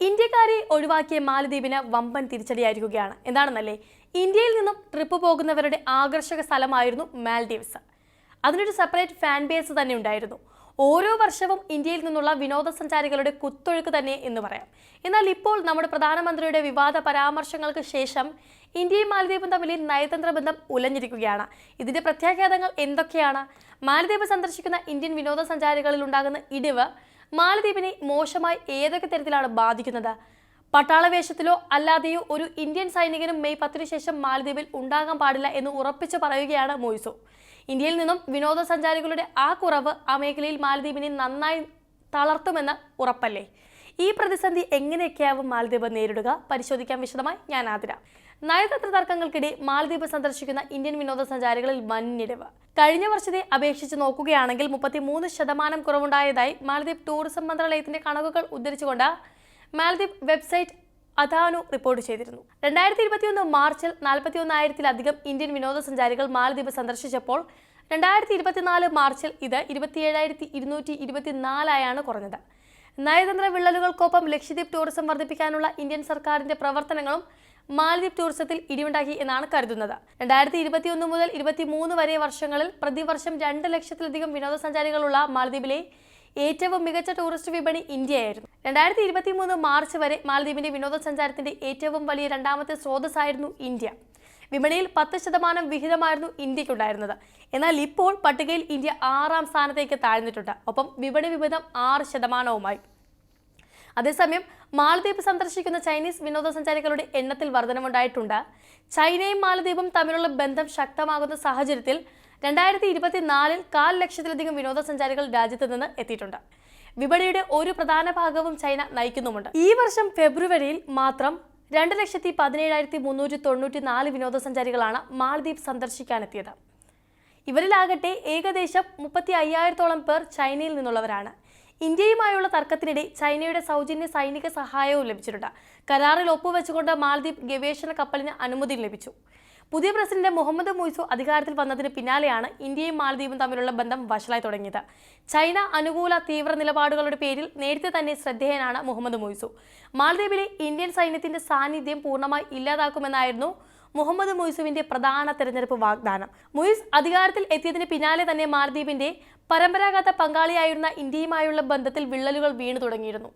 ഇന്ത്യക്കാരെ ഒഴിവാക്കിയ മാലദ്വീപിന് വമ്പൻ തിരിച്ചടിയായിരിക്കുകയാണ്. എന്താണെന്നല്ലേ? ഇന്ത്യയിൽ നിന്നും ട്രിപ്പ് പോകുന്നവരുടെ ആകർഷക സ്ഥലമായിരുന്നു മാൽഡീവ്സ് അതിനൊരു സെപ്പറേറ്റ് ഫാൻ ബേസ് തന്നെ ഉണ്ടായിരുന്നു. ഓരോ വർഷവും ഇന്ത്യയിൽ നിന്നുള്ള വിനോദസഞ്ചാരികളുടെ കുത്തൊഴുക്ക് തന്നെ എന്ന് പറയാം. എന്നാൽ ഇപ്പോൾ നമ്മുടെ പ്രധാനമന്ത്രിയുടെ വിവാദ പരാമർശങ്ങൾക്ക് ശേഷം ഇന്ത്യയും മാലദ്വീപും തമ്മിൽ നയതന്ത്ര ബന്ധം ഉലഞ്ഞിരിക്കുകയാണ്. ഇതിന്റെ പ്രത്യാഘാതങ്ങൾ എന്തൊക്കെയാണ്? മാലദ്വീപ് സന്ദർശിക്കുന്ന ഇന്ത്യൻ വിനോദസഞ്ചാരികളിൽ ഉണ്ടാകുന്ന ഇടിവ് മാലദ്വീപിനെ മോശമായി ഏതൊക്കെ തരത്തിലാണ് ബാധിക്കുന്നത്? പട്ടാളവേഷത്തിലോ അല്ലാതെയോ ഒരു ഇന്ത്യൻ സൈനികനും മെയ് പത്തിന് ശേഷം മാലദ്വീപിൽ ഉണ്ടാകാൻ പാടില്ല എന്ന് ഉറപ്പിച്ചു പറയുകയാണ് മോയിസോ. ഇന്ത്യയിൽ നിന്നും വിനോദസഞ്ചാരികളുടെ ആ കുറവ് ആ മേഖലയിൽ മാലദ്വീപിനെ നന്നായി തളർത്തുമെന്ന് ഉറപ്പല്ലേ? ഈ പ്രതിസന്ധി എങ്ങനെയൊക്കെയാവും മാലദ്വീപ് നേരിടുക? പരിശോധിക്കാൻ വിശദമായി. ഞാൻ ആതിര. നയതന്ത്ര തർക്കങ്ങൾക്കിടെ മാലദ്വീപ് സന്ദർശിക്കുന്ന ഇന്ത്യൻ വിനോദസഞ്ചാരികളിൽ വൻനിടിവ് കഴിഞ്ഞ വർഷത്തെ അപേക്ഷിച്ച് നോക്കുകയാണെങ്കിൽ മുപ്പത്തിമൂന്ന് ശതമാനം കുറവുണ്ടായതായി മാലദ്വീപ് ടൂറിസം മന്ത്രാലയത്തിന്റെ കണക്കുകൾ ഉദ്ധരിച്ചുകൊണ്ട് മാലദ്വീപ് വെബ്സൈറ്റ് അദാനു റിപ്പോർട്ട് ചെയ്തിരുന്നു. രണ്ടായിരത്തി ഇരുപത്തിയൊന്ന് മാർച്ചിൽ നാൽപ്പത്തി ഒന്നായിരത്തിലധികം ഇന്ത്യൻ വിനോദസഞ്ചാരികൾ മാലദ്വീപ് സന്ദർശിച്ചപ്പോൾ രണ്ടായിരത്തി ഇരുപത്തിനാല് മാർച്ചിൽ ഇത് ഇരുപത്തിയേഴായിരത്തി ഇരുന്നൂറ്റി ഇരുപത്തിനാലായാണ് കുറഞ്ഞത്. നയതന്ത്ര വിള്ളലുകൾക്കൊപ്പം ലക്ഷദ്വീപ് ടൂറിസം വർദ്ധിപ്പിക്കാനുള്ള ഇന്ത്യൻ സർക്കാരിന്റെ പ്രവർത്തനങ്ങളും മാലദ്വീപ് ടൂറിസത്തിൽ ഇടിവുണ്ടാക്കി എന്നാണ് കരുതുന്നത്. രണ്ടായിരത്തി ഇരുപത്തിയൊന്ന് മുതൽ ഇരുപത്തിമൂന്ന് വരെ വർഷങ്ങളിൽ പ്രതിവർഷം രണ്ട് ലക്ഷത്തിലധികം വിനോദസഞ്ചാരികളുള്ള മാലദ്വീപിലെ ഏറ്റവും മികച്ച ടൂറിസ്റ്റ് വിപണി ഇന്ത്യയായിരുന്നു. രണ്ടായിരത്തി ഇരുപത്തി മൂന്ന് മാർച്ച് വരെ മാലദ്വീപിന്റെ വിനോദസഞ്ചാരത്തിന്റെ ഏറ്റവും വലിയ രണ്ടാമത്തെ സ്രോതസ്സായിരുന്നു ഇന്ത്യ. വിപണിയിൽ പത്ത് ശതമാനം വിഹിതമായിരുന്നു ഇന്ത്യക്കുണ്ടായിരുന്നത് എന്നാൽ ഇപ്പോൾ പട്ടികയിൽ ഇന്ത്യ ആറാം സ്ഥാനത്തേക്ക് താഴ്ന്നിട്ടുണ്ട്. ഒപ്പം വിപണി വിഹിതം ആറ് ശതമാനവുമായി. അതേസമയം മാലദ്വീപ് സന്ദർശിക്കുന്ന ചൈനീസ് വിനോദസഞ്ചാരികളുടെ എണ്ണത്തിൽ വർധനമുണ്ടായിട്ടുണ്ട് ചൈനയും മാലദ്വീപും തമ്മിലുള്ള ബന്ധം ശക്തമാകുന്ന സാഹചര്യത്തിൽ രണ്ടായിരത്തി ഇരുപത്തിനാലിൽ കാൽ ലക്ഷത്തിലധികം വിനോദസഞ്ചാരികൾ രാജ്യത്ത് നിന്ന് എത്തിയിട്ടുണ്ട്. വിപണിയുടെ ഒരു പ്രധാന ഭാഗവും ചൈന നയിക്കുന്നുമുണ്ട്. ഈ വർഷം ഫെബ്രുവരിയിൽ മാത്രം രണ്ട് ലക്ഷത്തി പതിനേഴായിരത്തി മുന്നൂറ്റി തൊണ്ണൂറ്റി നാല് വിനോദസഞ്ചാരികളാണ് മാലദ്വീപ് സന്ദർശിക്കാനെത്തിയത്. ഇവരിലാകട്ടെ ഏകദേശം മുപ്പത്തി അയ്യായിരത്തോളം പേർ ചൈനയിൽ നിന്നുള്ളവരാണ്. ഇന്ത്യയുമായുള്ള തർക്കത്തിനിടെ ചൈനയുടെ സൗജന്യ സൈനിക സഹായവും ലഭിച്ചിട്ടുണ്ട്. കരാറിൽ ഒപ്പുവെച്ചുകൊണ്ട് മാലദ്വീപ് ഗവേഷണ കപ്പലിന് അനുമതി ലഭിച്ചു. പുതിയ പ്രസിഡന്റ് മുഹമ്മദ് മുയ്സു അധികാരത്തിൽ വന്നതിന് പിന്നാലെയാണ് ഇന്ത്യയും മാലദ്വീപും തമ്മിലുള്ള ബന്ധം വഷളായി തുടങ്ങിയത്. ചൈന അനുകൂല തീവ്ര നിലപാടുകളുടെ പേരിൽ നേരത്തെ തന്നെ ശ്രദ്ധേയനാണ് മുഹമ്മദ് മുയ്സു. മാലദ്വീപിലെ ഇന്ത്യൻ സൈന്യത്തിന്റെ സാന്നിധ്യം പൂർണമായി ഇല്ലാതാക്കുമെന്നായിരുന്നു മുഹമ്മദ് മുയ്സുവിന്റെ പ്രധാന തെരഞ്ഞെടുപ്പ് വാഗ്ദാനം. മുയിസ് അധികാരത്തിൽ എത്തിയതിന് പിന്നാലെ തന്നെ മാലദ്വീപിന്റെ പരമ്പരാഗത പങ്കാളിയായിരുന്ന ഇന്ത്യയുമായുള്ള ബന്ധത്തിൽ വിള്ളലുകൾ വീണു തുടങ്ങിയിരുന്നു.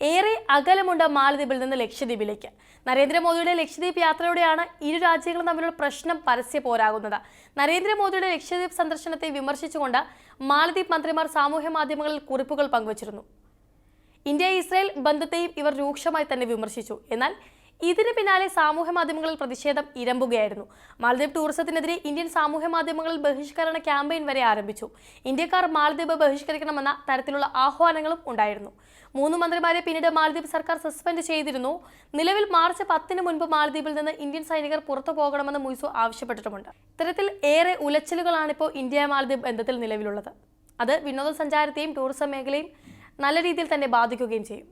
ഏറെ അകലമുണ്ട് മാലദ്വീപിൽ നിന്ന് ലക്ഷദ്വീപിലേക്ക്. നരേന്ദ്രമോദിയുടെ ലക്ഷദ്വീപ് യാത്രയോടെയാണ് ഇരു രാജ്യങ്ങളും തമ്മിലുള്ള പ്രശ്നം പരസ്യ പോരാകുന്നത്. നരേന്ദ്രമോദിയുടെ ലക്ഷദ്വീപ് സന്ദർശനത്തെ വിമർശിച്ചുകൊണ്ട് മാലദ്വീപ് മന്ത്രിമാർ സാമൂഹ്യ മാധ്യമങ്ങളിൽ കുറിപ്പുകൾ പങ്കുവച്ചിരുന്നു. ഇന്ത്യ ഇസ്രായേൽ ബന്ധത്തെയും ഇവർ രൂക്ഷമായി തന്നെ വിമർശിച്ചു. എന്നാൽ ഇതിന് പിന്നാലെ സാമൂഹ്യ മാധ്യമങ്ങളിൽ പ്രതിഷേധം ഇരമ്പുകയായിരുന്നു. മാലദ്വീപ് ടൂറിസത്തിനെതിരെ ഇന്ത്യൻ സാമൂഹ്യ മാധ്യമങ്ങളിൽ ബഹിഷ്കരണ ക്യാമ്പയിൻ വരെ ആരംഭിച്ചു. ഇന്ത്യക്കാർ മാലദ്വീപ് ബഹിഷ്കരിക്കണമെന്ന തരത്തിലുള്ള ആഹ്വാനങ്ങളും ഉണ്ടായിരുന്നു. മൂന്ന് മന്ത്രിമാരെ പിന്നീട് മാലദ്വീപ് സർക്കാർ സസ്പെൻഡ് ചെയ്തിരുന്നു. നിലവിൽ മാർച്ച് പത്തിന് മുൻപ് മാലദ്വീപിൽ നിന്ന് ഇന്ത്യൻ സൈനികർ പുറത്തു പോകണമെന്ന് മുയ്സു ആവശ്യപ്പെട്ടിട്ടുമുണ്ട്. ഇത്തരത്തിൽ ഏറെ ഉലച്ചിലുകളാണ് ഇപ്പോൾ ഇന്ത്യ മാലദ്വീപ് ബന്ധത്തിൽ നിലവിലുള്ളത്. അത് വിനോദസഞ്ചാരത്തെയും ടൂറിസം മേഖലയും നല്ല രീതിയിൽ തന്നെ ബാധിക്കുകയും ചെയ്യും.